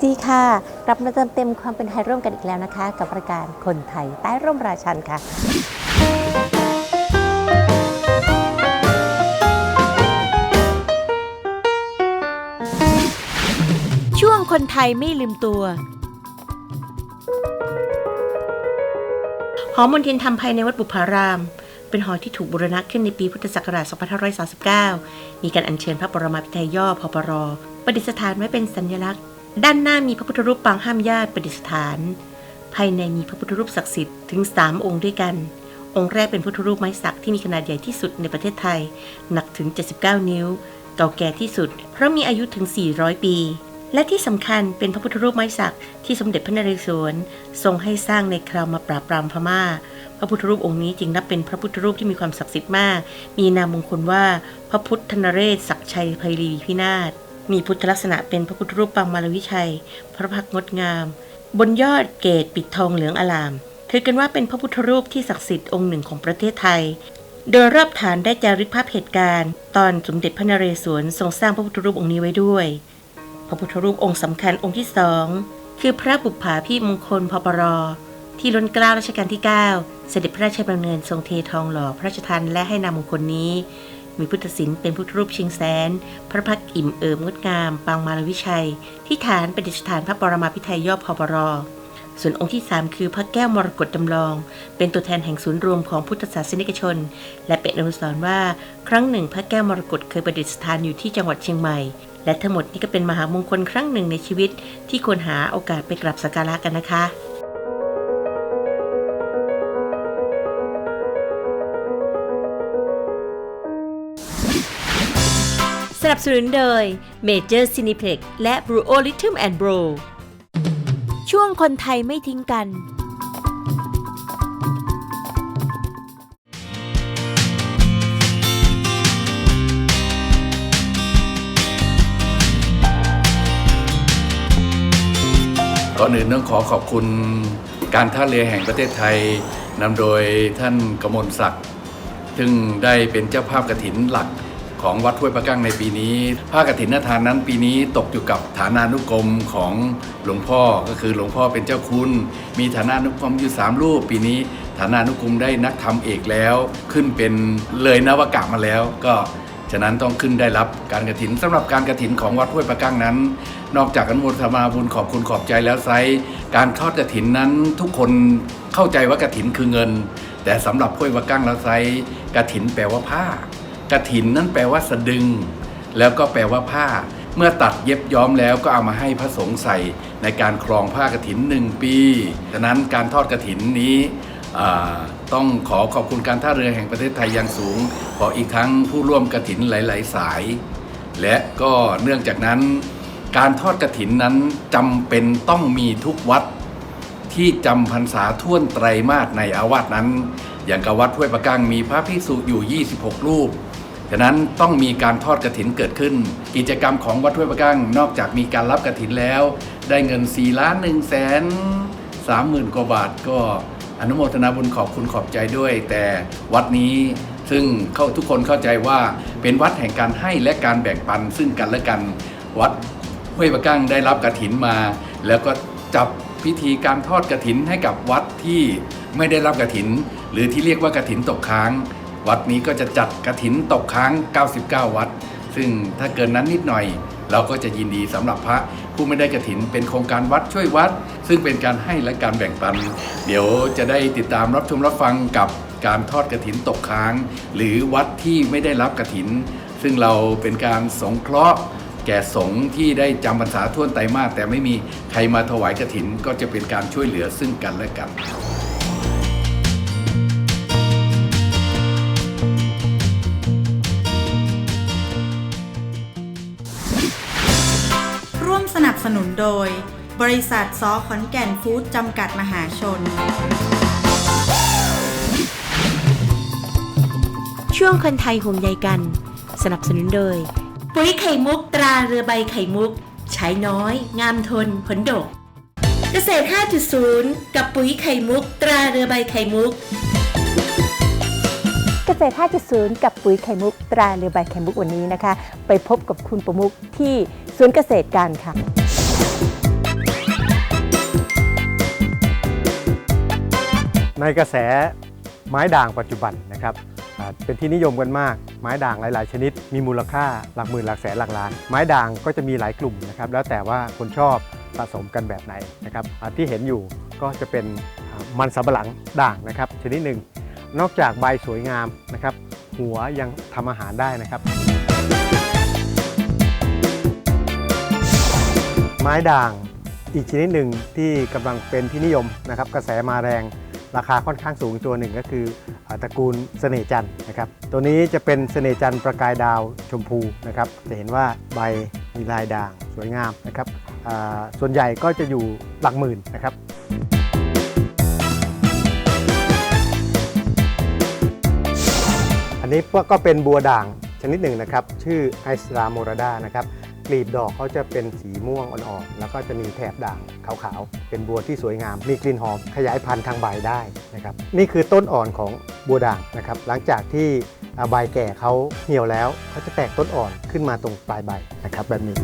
สดีค่ะ กลับมาเติมเต็มความเป็นไทยร่วมกันอีกแล้วนะคะ กับรายการคนไทยใต้ร่มราชันค่ะ ช่วงคนไทยไม่ลืมตัว หอมนทินทำภายในวัดบุพาราม เป็นหอที่ถูกบูรณะขึ้นในปีพุทธศักราช 2539 มีการอัญเชิญพระบรมพิไทยย่อพปรประดิษฐานไว้เป็นสัญลักษณ์ ด้านหน้ามีพระพุทธรูปปางห้ามญาติประดิษฐาน ภายในมีพระพุทธรูปศักดิ์สิทธิ์ถึง 3 องค์ด้วยกัน องค์แรกเป็นพุทธรูปไม้สักที่มีขนาดใหญ่ที่สุดในประเทศไทย หนักถึง 79 นิ้ว เก่าแก่ที่สุด เพราะมีอายุถึง 400 ปี และที่สำคัญเป็นพระพุทธรูปไม้สักที่สมเด็จพระนเรศวรทรงให้สร้างในคราวมาปราบปรามพม่า พระพุทธรูปองค์นี้จึงนับเป็นพระพุทธรูปที่มีความศักดิ์สิทธิ์มาก มีนามมงคลว่าพระพุทธนเรศศักดิ์ชัยไพรีพินาศ มีพุทธลักษณะเป็นพระพุทธรูปปางมารวิชัย พระพักงดงาม บนยอดเกตปิดทองเหลืองอลาม ถือกันว่าเป็นพระพุทธรูปที่ศักดิ์สิทธิ์องค์หนึ่งของประเทศไทย โดยรอบฐานได้จารึกภาพเหตุการณ์ ตอนสมเด็จพระนเรศวรทรงสร้างพระพุทธรูปองค์นี้ไว้ด้วย พระพุทธรูปองค์สำคัญองค์ที่สองคือพระบุปผาพี่มงคลพปรที่ล้นเกล้ารัชกาลที่ 9 เสด็จพระราชดำเนินทรงเททองหล่อพระราชทานและให้นามมงคลนี้ มีพุทธศิลป์เป็นพุทธรูปชิงแสน พระพักอิ่มเอิบงดงาม ปางมารวิชัย ที่ฐานประดิษฐานพระปรมาภิไธยย่อพปรส่วนองค์ที่ 3 คือพระแก้วมรกตจำลอง เป็นตัวแทนแห่งศูนย์รวมของพุทธศาสนิกชน และเป็นอนุสรณ์ว่า ครั้งหนึ่ง พระแก้วมรกตเคยประดิษฐานอยู่ที่จังหวัดเชียงใหม่ และทั้งหมดนี้ก็เป็นมหามงคลครั้งหนึ่งในชีวิต ที่ควรหาโอกาสไปกราบสักการะกันนะคะ นับสนุนโดย Major Cineplex และ b r u o Rhythm and Bro ช่วงคนไทยไม่ทิ้งกัน ก่อนอื่นต้องขอขอบคุณการท่าเรือแห่งประเทศไทยนำโดยท่านกมลศักดิ์ ซึ่งได้เป็นเจ้าภาพกฐินหลัก ของวัดห้วยประกั้งในปีนี้ผ้ากฐินทานนั้นปีนี้ตกอยู่กับฐานานุกรมของหลวงพ่อก็คือหลวงพ่อเป็นเจ้าคุณ มีฐานานุกรมอยู่สามรูป ปีนี้ฐานานุกรมได้นักธรรมเอกแล้ว ขึ้นเป็นเลยนวากะมาแล้ว ก็ฉะนั้นต้องขึ้นได้รับการกระถินสำหรับการกระถินของวัดห้วยประกั้งนั้น นอกจากอนุโมทนาบุญขอบคุณขอบใจแล้วไซร้การทอดกระถินนั้นทุกคนเข้าใจว่ากระถินคือเงิน แต่สำหรับห้วยประกั้งแล้วไซร้กระถินแปลว่าผ้า กระถินนั้นแปลว่าสะดึง แล้วก็แปลว่าผ้า เมื่อตัดเย็บย้อมแล้วก็เอามาให้พระสงฆ์ใส่ในการครองผ้ากระถินหนึ่งปีฉะนั้นการทอดกระถินนี้ต้องขอขอบคุณการท่าเรือแห่งประเทศไทยอย่างสูง ขออีกทั้งผู้ร่วมกระถินหลาย ๆ สาย และก็เนื่องจากนั้น การทอดกระถินนั้นจำเป็นต้องมีทุกวัดที่จำพรรษาท่วนไตรมาสในอาวาสนั้น อย่างกับวัดห้วยประกังมีพระภิกษุอยู่ 26 รูป ฉะนั้นต้องมีการทอดกระถินเกิดขึ้น กิจกรรมของวัดห้วยประกังนอกจากมีการรับกระถินแล้ว ได้เงิน4ล้าน1แสน3หมื่นกว่าบาทก็อนุโมทนาบุญขอบคุณขอบใจด้วย แต่วัดนี้ซึ่งเข้าทุกคนเข้าใจว่าเป็นวัดแห่งการให้และการแบ่งปันซึ่งกันและกันวัดห้วยประกั้งได้รับกระถินมา แล้วก็จับพิธีการทอดกระถินให้กับวัดที่ไม่ได้รับกระถิน หรือที่เรียกว่ากระถินตกค้าง วัดนี้ก็จะจัดกระถินตกค้าง 99 วัด ซึ่งถ้าเกินนั้นนิดหน่อย เราก็จะยินดีสำหรับพระผู้ไม่ได้กระถินเป็นโครงการวัดช่วยวัด ซึ่งเป็นการให้และการแบ่งปัน เดี๋ยวจะได้ติดตามรับชมรับฟังกับการทอดกระถินตกค้าง หรือวัดที่ไม่ได้รับกระถิน ซึ่งเราเป็นการสงเคราะห์แก่สงฆ์ที่ได้จำพรรษาท่วนไตรมาสแต่ไม่มีใครมาถวายกระถินก็จะเป็นการช่วยเหลือซึ่งกันและกัน ร่วมสนับสนุนโดย บริษัทซอขอนแก่นฟู้ดจำกัดมหาชน ช่วงคนไทยห่วงใยกัน สนับสนุนโดย ปุ๋ยไข่มุกตราเรือใบไข่มุก ใช้น้อย งามทนผลดก เกษตร 5.0 กับปุ๋ยไข่มุก ตราเรือใบไข่มุกเกษตร 5.0 กับปุ๋ยไข่มุกตราเรือใบไข่มุกวันนี้นะคะ ไปพบกับคุณประมุกที่สวนเกษตรกันค่ะ ในกระแสไม้ด่างปัจจุบันนะครับอ่าเป็นที่นิยมกันมาก ไม้ด่างหลาย ๆ ชนิด มีมูลค่าหลักหมื่นหลักแสนหลักล้าน ไม้ด่างก็จะมีหลายกลุ่มนะครับแล้วแต่ว่าคนชอบสะสมกันแบบไหนนะครับอ่าที่เห็นอยู่ก็จะเป็นอ่ามันสำปะหลังด่างนะครับชนิดหนึ่ง นอกจากใบสวยงามนะครับ หัวยังทำอาหารได้นะครับ ไม้ด่างอีกชนิดหนึ่งที่กำลังเป็นที่นิยมนะครับ กระแสมาแรงราคาค่อนข้างสูงตัวหนึ่งก็คือตระกูลเสน่จันทร์นะครับ ตัวนี้จะเป็นเสน่จันทร์ประกายดาวชมพูนะครับ จะเห็นว่าใบมีลายด่างสวยงามนะครับส่วนใหญ่ก็จะอยู่หลักหมื่นนะครับ นนี้ก็เป็นบัวด่างชนิดหนึ่งนะครับ ชื่อไอสลาโมราดานะครับกลีบดอกเขาจะเป็นสีม่วงอ่อนๆ แล้วก็จะมีแถบด่างขาวๆ เป็นบัวที่สวยงาม มีกลิ่นหอมขยายพันธุ์ทางใบได้นะครับ นี่คือต้นอ่อนของบัวด่างนะครับ หลังจากที่ใบแก่เขาเหี่ยวแล้วเขาจะแตกต้นอ่อนขึ้นมาตรงปลายใบนะครับแบบนี้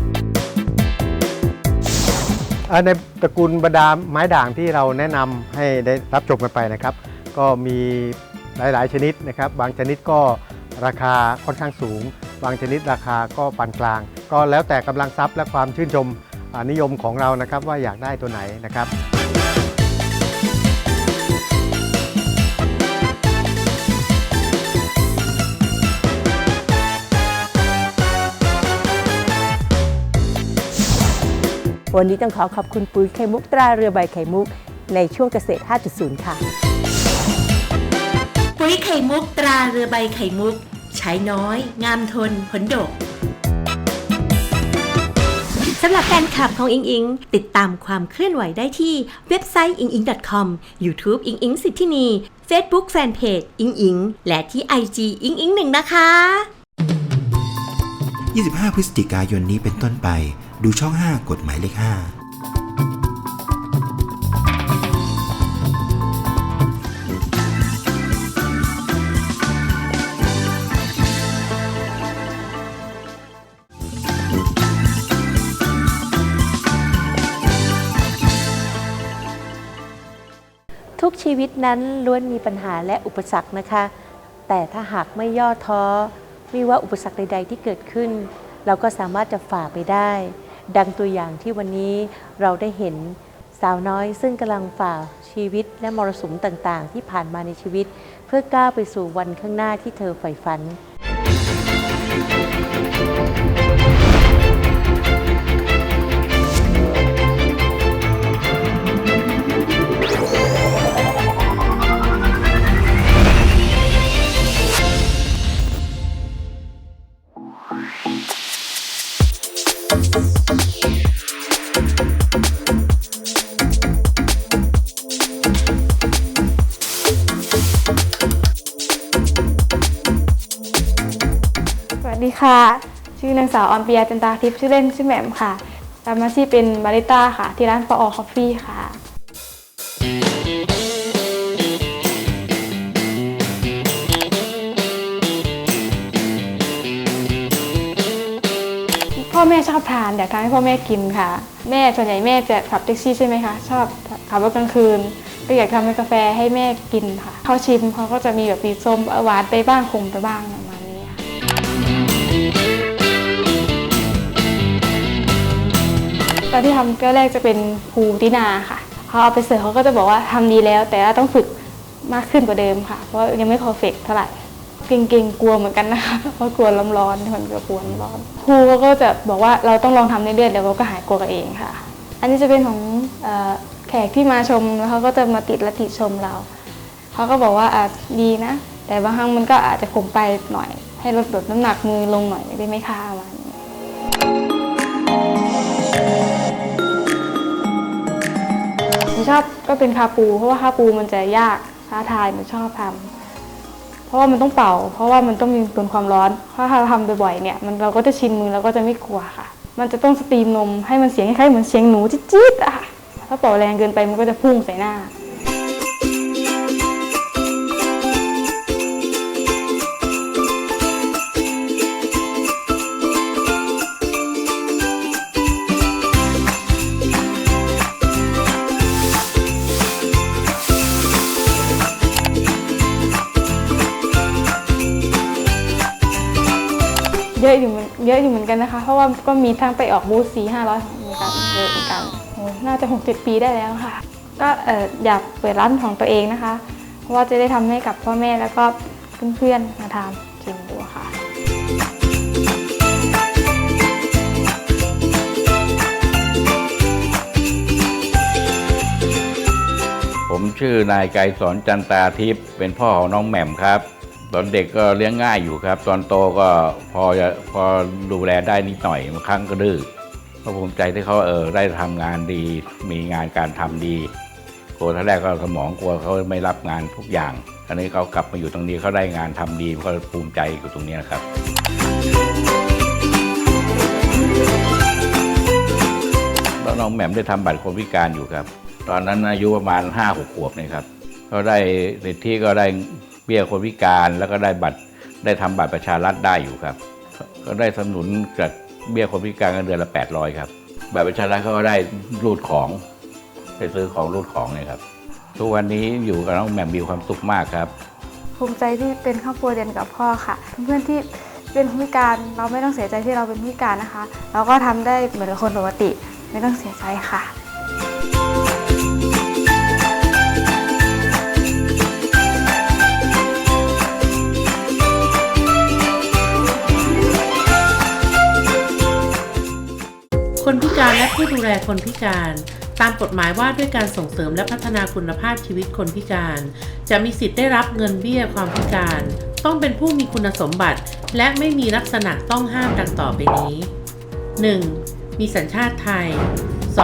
ในตระกูลบรรดาไม้ด่างที่เราแนะนำให้ได้รับชมกันไปนะครับ ก็มี หลายๆ ชนิดนะครับ บางชนิดก็ราคาค่อนข้างสูง บางชนิดราคาก็ปานกลาง ก็แล้วแต่กำลังทรัพย์และความชื่นชมนิยมของเรานะครับว่าอยากได้ตัวไหนนะครับวันนี้ต้องขอขอบคุณปุ๋ยไข่มุกตราเรือใบไข่มุกในช่วงเกษตร 5.0 ค่ะ ปุ๋ยไข่มุกตราเรือใบไข่มุก ใช้น้อย งามทนผลดกสำหรับแฟนคลับของอิงอิง ติดตามความเคลื่อนไหวได้ที่เว็บไซต์ inging.com YouTube อิงอิงสิทธินี Facebook Fanpage อิงอิง และที่ IG อิงอิงหนึ่งนะคะ 25 พฤศจิกายนนี้เป็นต้นไป ดูช่อง 5 กฎหมายเลข 5 ทุกชีวิตนั้นล้วนมีปัญหาและอุปสรรคนะคะ แต่ถ้าหากไม่ย่อท้อ ไม่ว่าอุปสรรคใด ๆ ที่เกิดขึ้น เราก็สามารถจะฝ่าไปได้ ดังตัวอย่างที่วันนี้เราได้เห็นสาวน้อยซึ่งกำลังฝ่าชีวิตและมรสุมต่างๆ ที่ผ่านมาในชีวิต เพื่อก้าวไปสู่วันข้างหน้าที่เธอใฝ่ฝัน ค่ะ ชื่อนางสาวออมปียจันตาทิพย์ชื่อเล่นชื่อแหม่มค่ะทำอาชีพเป็นบาริสต้าค่ะ ที่ร้านปออคอฟฟี่ค่ะ พ่อแม่ชอบทานอยากทานให้พ่อแม่กินค่ะ แม่ส่วนใหญ่แม่จะขับแท็กซี่ใช่ไหมคะ ชอบขับรถกลางคืน ก็อยากทำเป็นกาแฟให้แม่กินค่ะ เขาชิมเขาก็จะมีแบบมีส้มหวานไปบ้างขมไปบ้าง อนที่ทำแก้วแรกจะเป็นภูตินาค่ะพอเอาไปเสิร์ฟเขาก็จะบอกว่าทำดีแล้ว แต่ว่าต้องฝึกมากขึ้นกว่าเดิมค่ะ เพราะยังไม่เพอร์เฟกเท่าไหร่ เก่งๆกลัวเหมือนกันนะคะเพราะกลัวร้อนๆคนก็กลัวร้อนครูเขาก็จะบอกว่าเราต้องลองทำเรื่อยๆเดี๋ยวเราก็หายกลัวกันเองค่ะ อันนี้จะเป็นของเอ่อแขกที่มาชมแล้วเขาก็จะมาติดและติชมเราเขาก็บอกว่าอะดีนะ แต่บางครั้งมันก็อาจจะขมไปหน่อย ให้ลดลดน้ำหนักมือลงหน่อยได้ไหมคะประมาณนี้ ชอบก็เป็นคาปู เพราะว่าคาปูมันจะยากท้าทายหนูชอบทำเพราะว่ามันต้องเป่า เพราะว่ามันต้องมีโดนความร้อนถ้าเราทำบ่อยๆเนี่ยมันเราก็จะชินมือเราก็จะไม่กลัวค่ะ มันจะต้องสตรีมนมให้มันเสียงคล้ายๆเหมือนเสียงหนูจี๊ดๆอะค่ะถ้าเป่าแรงเกินไปมันก็จะพุ่งใส่หน้า เยอะอยู่เหมือนกันนะคะ เพราะว่าก็มีทั้งไปออกบูธสี่ห้าร้อยเหมือนกันเยอะเหมือนกันโอ้น่าจะหกเจ็ดปีได้แล้วค่ะ ก็เอ่ออยากเปิดร้านของตัวเองนะคะ เพราะว่าจะได้ทำให้กับพ่อแม่แล้วก็เพื่อนๆมาทานกินดูค่ะ ผมชื่อนายไกรสอนจันตาทิพย์เป็นพ่อของน้องแหม่มครับ ตอนเด็กก็เลี้ยงง่ายอยู่ครับ ตอนโตก็พอจะพอดูแลได้นิดหน่อยบางครั้งก็ดื้อก็ภูมิใจที่เขาเออได้ทำงานดี มีงานการทำดีกลัวท่าแรกก็สมองกลัวเขาไม่รับงานทุกอย่างอันนี้เขากลับมาอยู่ตรงนี้เขาได้งานทำดีก็ภูมิใจอยู่ตรงนี้นะครับตอนน้องแหม่มได้ทำบัตรคนพิการอยู่ครับ ตอนนั้นอายุประมาณ5้าหกขวบเนี่ยครับก็ได้สิทธิก็ได้ เบี้ยคนพิการแล้วก็ได้บัตรได้ทำบัตรประชารัฐได้อยู่ครับ ก็ได้สนับสนุนจากเบี้ยคนพิการกันเดือนละ 800 ครับบัตรประชารัฐก็ได้รูดของไปซื้อของรูดของเนี่ยครับ ทุกวันนี้อยู่กับน้องแหม่มมีความสุขมากครับ ภูมิใจที่เป็นครอบครัวเดียวกับพ่อค่ะ เพื่อนที่เป็นผู้พิการเราไม่ต้องเสียใจที่เราเป็นผู้พิการนะคะ เราก็ทำได้เหมือนคนปกติไม่ต้องเสียใจค่ะ คนพิการและผู้ดูแลคนพิการ ตามกฎหมายว่าด้วยการส่งเสริมและพัฒนาคุณภาพชีวิตคนพิการ จะมีสิทธิ์ได้รับเงินเบี้ยความพิการ ต้องเป็นผู้มีคุณสมบัติ และไม่มีลักษณะต้องห้ามดังต่อไปนี้ 1. มีสัญชาติไทย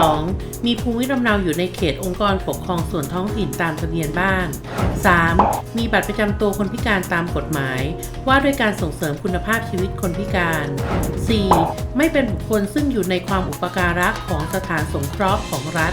2. มีภูมิลำเนาอยู่ในเขตองค์กรปกครองส่วนท้องถิ่นตามทะเบียนบ้าน 3. มีบัตรประจำตัวคนพิการตามกฎหมาย ว่าด้วยการส่งเสริมคุณภาพชีวิตคนพิการ 4. ไม่เป็นบุคคลซึ่งอยู่ในความอุปการะของสถานสงเคราะห์ของรัฐ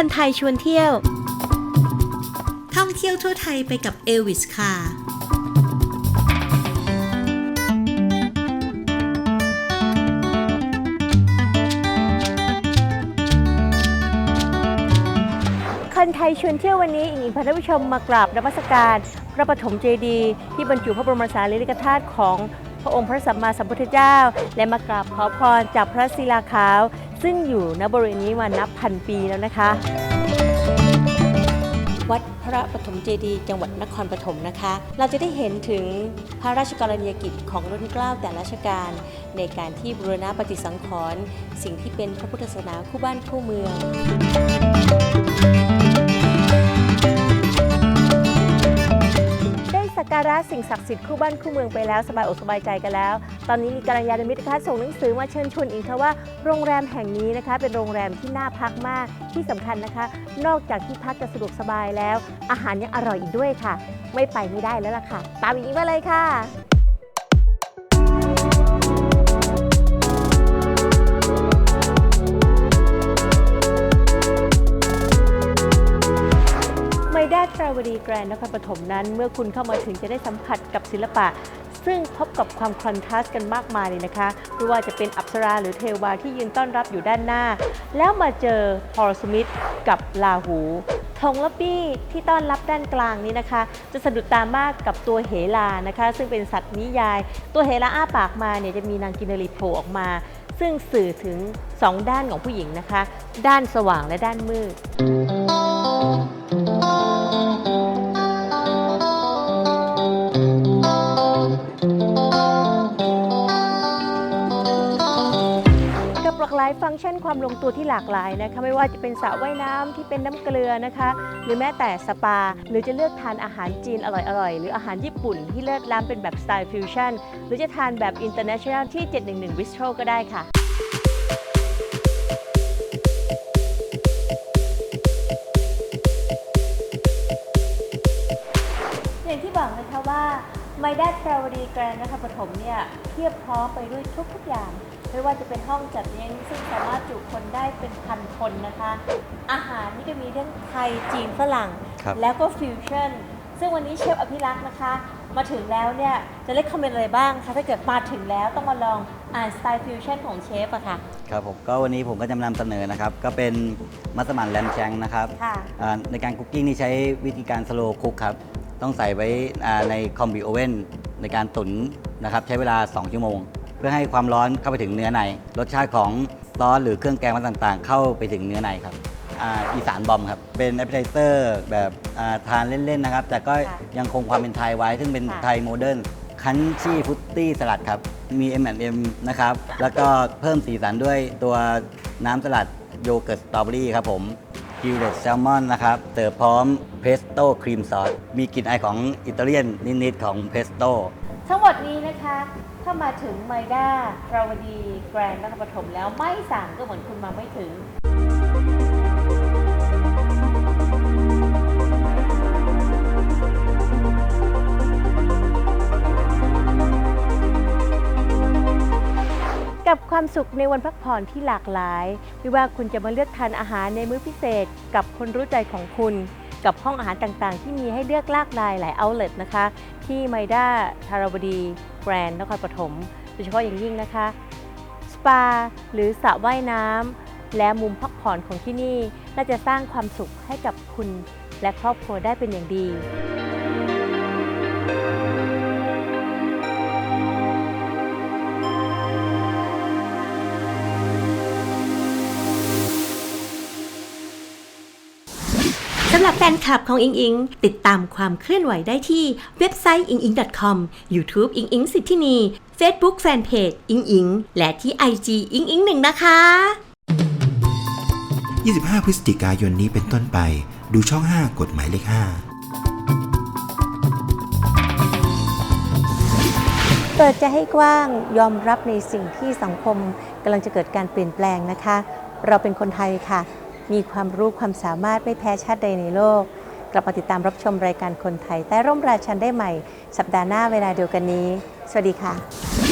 คนไทยชวนเที่ยว ท่องเที่ยวทั่วไทยไปกับเอวิสคาคนไทยชวนเที่ยววันนี้อิงอิงพาท่านผู้ชมมากราบนมัสการพระปฐมเจดีย์ที่บรรจุพระบรมสารีริกธาตุของพระองค์พระสัมมาสัมพุทธเจ้า และมากราบขอพรจากพระศิลาขาว ซึ่งอยู่ณบริเวณนี้มานับพันปีแล้วนะคะ วัดพระปฐมเจดีย์จังหวัดนครปฐมนะคะ เราจะได้เห็นถึงพระราชกรณียกิจของรุ่นเกล้าแต่ราชการ ในการที่บูรณะปฏิสังขรณ์สิ่งที่เป็นพระพุทธศาสนาคู่บ้านคู่เมือง สักการะสิ่งศักดิ์สิทธิ์คู่บ้านคู่เมืองไปแล้วสบายอกสบายใจกันแล้ว ตอนนี้มีกัลยาณมิตรคะส่งหนังสือมาเชิญชวนอีกค่ะว่าโรงแรมแห่งนี้นะคะ เป็นโรงแรมที่น่าพักมากที่สำคัญนะคะ นอกจากที่พักจะสะดวกสบายแล้ว อาหารยังอร่อยอีกด้วยค่ะ ไม่ไปไม่ได้แล้วล่ะค่ะ ตามอีกมาเลยค่ะ ได้าตราวดีแกรนด์นครปฐมนั้น เมื่อคุณเข้ามาถึงจะได้สัมผัสกับศิลปะ ซึ่งพบกับความคอนทราสต์กันมากมายเลยนะคะไม่ว่าจะเป็นอัปสราหรือเทวาที่ยืนต้อนรับอยู่ด้านหน้า แล้วมาเจอพอลสมิธกับลาหูธงและปี้ที่ต้อนรับด้านกลางนี้นะคะ จะสะดุดตามากกับตัวเหลานะคะ ซึ่งเป็นสัตว์นิยาย ตัวเหลาอ้าปากมาเนี่ยจะมีนางกินรีโผล่ออกมา ซึ่งสื่อถึงสองด้านของผู้หญิงนะคะ ด้านสว่างและด้านมืดายฟังก์ชันความลงตัวที่หลากหลายนะคะไม่ว่าจะเป็นสระว่ายน้ำที่เป็นน้ำเกลือนะคะ หรือแม้แต่สปา หรือจะเลือกทานอาหารจีนอร่อยๆ หรืออาหารญี่ปุ่นที่เลิศล้ำเป็นแบบสไตล์ฟิวชั่นหรือจะทานแบบ international ที่ 711 Bistro ก็ได้ค่ะอย่างที่บอกนะคะว่าไมด้าทราวดีแกรนนะคะปฐมเนี่ยเพียบพร้อมไปด้วยทุกๆอย่าง ไม่ว่าจะเป็นห้องจัดเลี้ยงซึ่งสามารถจุคนได้เป็นพันคนนะคะ อาหารนี่ก็มีเรื่องไทยจีนฝรั่ง ครับแล้วก็ฟิวชั่น ซึ่งวันนี้เชฟอภิรักษ์นะคะ มาถึงแล้วเนี่ยจะเล็กคอมเมนต์อะไรบ้างคะถ้าเกิดมาถึงแล้วต้องมาลองอ่านสไตล์ฟิวชั่นของเชฟอะค่ะ ครับผมก็วันนี้ผมก็จะนำเสนอนะครับ ก็เป็นมัสมั่นแลมแชงนะครับค่ะอ่าในการคุกกิ้งนี่ใช้วิธีการสโลว์คุกครับ ต้องใส่ไว้อ่าในคอมบิโอเว่นในการตุ๋นนะครับ ใช้เวลา 2 ชั่วโมงเพื่อให้ความร้อนเข้าไปถึงเนื้อใน รสชาติของซอสหรือเครื่องแกงต่างๆ เข้าไปถึงเนื้อในครับอ่าอีสานบอมครับ เป็นแอปเปิลเตอร์แบบอ่าทานเล่น ๆ นะครับ แต่ก็ค่ะยังคงความเป็นไทยไว้ ซึ่งเป็นค่ะไทยโมเดิร์นคันชี่ฟุตตี้สลัดครับ มี M&M นะครับ แล้วก็เพิ่มสีสันด้วยตัวน้ำสลัดโยเกิร์ตสตรอเบอรี่ครับผมกิวเดตแซลมอนนะครับเสิร์ฟพร้อมเพสโต้ครีมซอสมีกลิ่นอายของอิตาเลียนนิด ๆ ของเพสโต้ทั้งหมดนี้นะคะ ถ้ามาถึงไมด้าราวดีแกรนด์นครปฐมแล้วไม่สั่งก็เหมือนคุณมาไม่ถึงกับความสุขในวันพักผ่อนที่หลากหลาย ไม่ว่าคุณจะมาเลือกทานอาหารในมื้อพิเศษกับคนรู้ใจของคุณ กับห้องอาหารต่างๆ ที่มีให้เลือกหลากหลายหลายเอาเลตนะคะ ที่ไมด้าทาราบดีแกรนด์นครปฐมโดยเฉพาะอย่างยิ่งนะคะ สปา หรือสระว่ายน้ำและมุมพักผ่อนของที่นี่ น่าจะสร้างความสุขให้กับคุณและครอบครัวได้เป็นอย่างดี ฟนคลับของอิงอิง ติดตามความเคลื่อนไหวได้ที่เว็บไซต์ inging.com YouTube อิงอิงสิทธินี Facebook Fanpage อิงอิง และที่ IG อิงอิงหนึ่งนะคะ 25 พฤศจิกายนนี้เป็นต้นไป ดูช่อง 5 กฎหมายเลข 5 เปิดใจให้กว้างยอมรับในสิ่งที่สังคมกำลังจะเกิดการเปลี่ยนแปลงนะคะ เราเป็นคนไทยค่ะ มีความรู้ความสามารถไม่แพ้ชาติใดในโลก กลับมาติดตามรับชมรายการคนไทย ใต้ร่มราชันได้ใหม่ สัปดาห์หน้าเวลาเดียวกันนี้ สวัสดีค่ะ